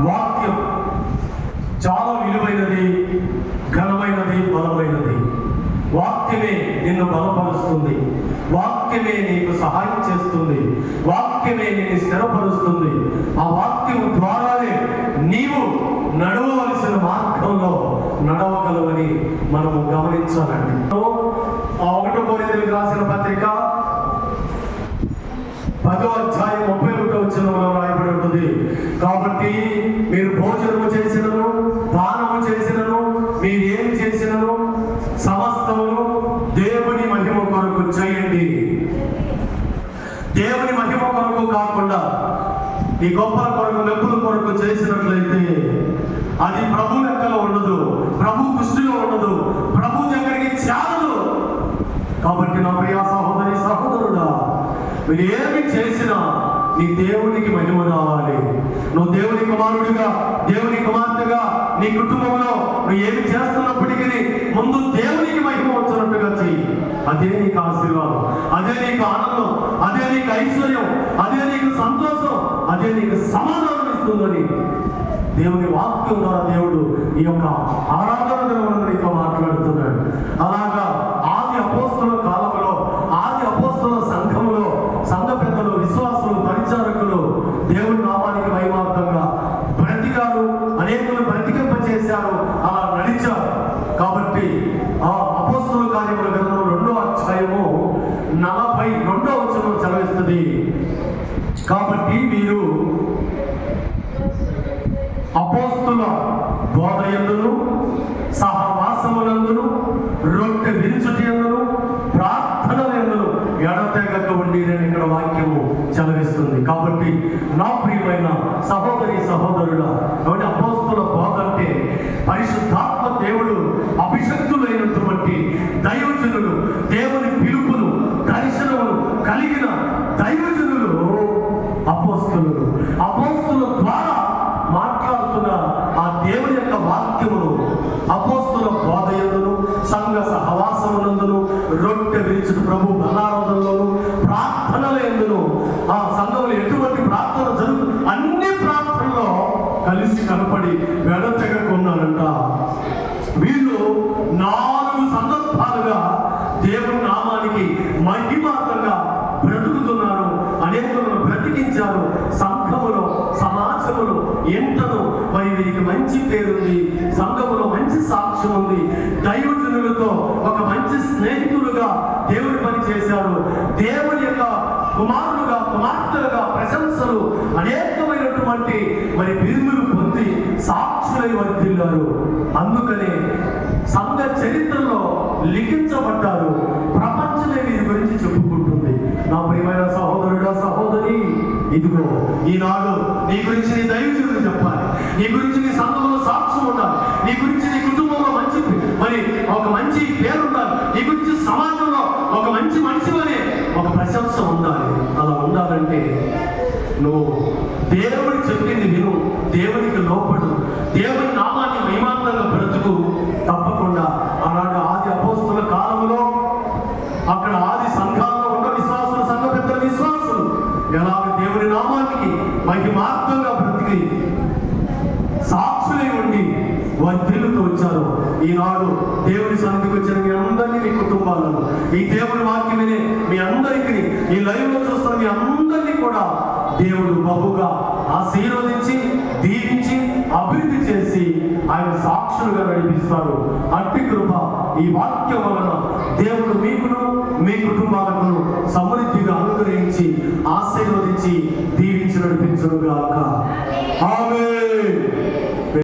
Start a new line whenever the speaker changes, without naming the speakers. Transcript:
వాక్యం చాలా విలువైనది ఘనమైనది బలమైనది. వాక్యమే నిన్ను బలపరుస్తుంది. వాక్యమే నీకు సహాయం చేస్తుంది. వాక్యమే నిన్ను స్థిరపరుస్తుంది. ఆ వాక్యం ద్వారానే నీవు నడవవలసిన మార్గంలో నడవగలవని మనము గమనించాలండి. ఆ ఒకటో కోరికలకు రాసిన పత్రిక పదో అధ్యాయం దేవుని మహిమ కొరకు కాకుండా ఈ గొప్ప కొరకు మెప్పుల కొరకు చేసినట్లయితే అది ప్రభు లెక్కలో ఉండదు ప్రభు దృష్టిలో ఉండదు ప్రభు దగ్గరికి చేరదు కాబట్టి నా ప్రియ సహోదరి సహోదరుడా మీరు ఏమి చేసినా నీ దేవునికి మహిమ రావాలి. నువ్వు దేవుని కుమారుడిగా దేవుని కుమార్తెగా నీ కుటుంబంలో నువ్వు ఏమి చేస్తున్నప్పటికీ ముందు దేవునికి మహిమ వచ్చినట్టుగా చెయ్యి. అదే నీకు ఆశీర్వాదం అదే నీకు ఆనందం అదే నీకు ఐశ్వర్యం అదే నీకు సంతోషం అదే నీకు సమాధానం ఇస్తుందని దేవుని వాక్యం ద్వారా దేవుడు ఈ యొక్క ఆరాధన నీతో కాబట్టి మీరు అపోస్తుల బోధ ఎందును సహవాసమునందును రొట్టె విరుచుటి ఎందును ప్రార్థనల ఎందును ఎడతెగక ఉండి నేను ఇక్కడ వాక్యము చదివిస్తుంది. కాబట్టి నా ప్రియమైన సహోదరి సహోదరుడు అపోస్తుల ద్వారా మాట్లాడుతున్న ఆ దేవుని యొక్క వాక్యమును అపోస్తుల బోధయందును సంఘ సహవాసమునందును రొట్టె విరిచిన ప్రభు బలారోధంలోను ప్రార్థనల ఎందును ఆ సంఘంలో ఎటువంటి ప్రార్థన జరుగు అన్ని ప్రార్థనలో కలిసి కనపడి వెడతెగకున్నారంట. వీళ్ళు నాలుగు సందర్భాలుగా దేవుని నామానికి మహిమార్థంగా బ్రతుకుతున్నారు. అనేక బ్రతికించారు సంఘములో సమాజములో ఎంతను మరి వీరికి మంచి పేరుంది. సంఘములో మంచి సాక్ష్యం ఉంది. దైవజనులతో ఒక మంచి స్నేహితులుగా దేవుడు పని చేశారు దేవుని యొక్క కుమారులుగా కుమార్తెలుగా ప్రశంసలు అనేకమైనటువంటి మరి బిరుదులు పొంది సాక్షులై వర్తిల్లారు అందుకనే సంఘ చరిత్రలో లిఖించబడ్డారు. ప్రపంచమే వీరి గురించి చెప్పుకుంటుంది. నా ప్రియమైన సహోదరు ఇదిగో ఈనాడు నీ గురించి నీ దైవజనుడు చెప్పాలి. నీ గురించి నీ సంఘంలో సాక్ష్యం ఉండాలి. నీ గురించి నీ కుటుంబంలో మంచి మరి ఒక మంచి పేరు ఉండాలి నీ గురించి సమాజంలో ఒక మంచి మనిషి అనే ఒక ప్రశంస ఉండాలి. అలా ఉండాలంటే నువ్వు దేవుడు చెప్పింది విను. దేవునికి మహిమార్థంగా బ్రతికి సాక్షులై ఉండి వర్ధిల్లుతూ వచ్చారు. ఈనాడు దేవుని సన్నిధికి వచ్చిన మీ అందరినీ మీ కుటుంబాలను ఈ దేవుని వాక్యం వినే మీ అందరికీ ఈ లైవ్లో చూస్తున్న మీ అందరినీ కూడా దేవుడు బహుగా ఆశీర్వదించి దీవించి అభివృద్ధి చేసి ఆయన సాక్షులుగా నడిపిస్తారు. అట్టి కృప ఈ వాక్యం వలన దేవుడు మీకును మీ కుటుంబాలకు సమృద్ధి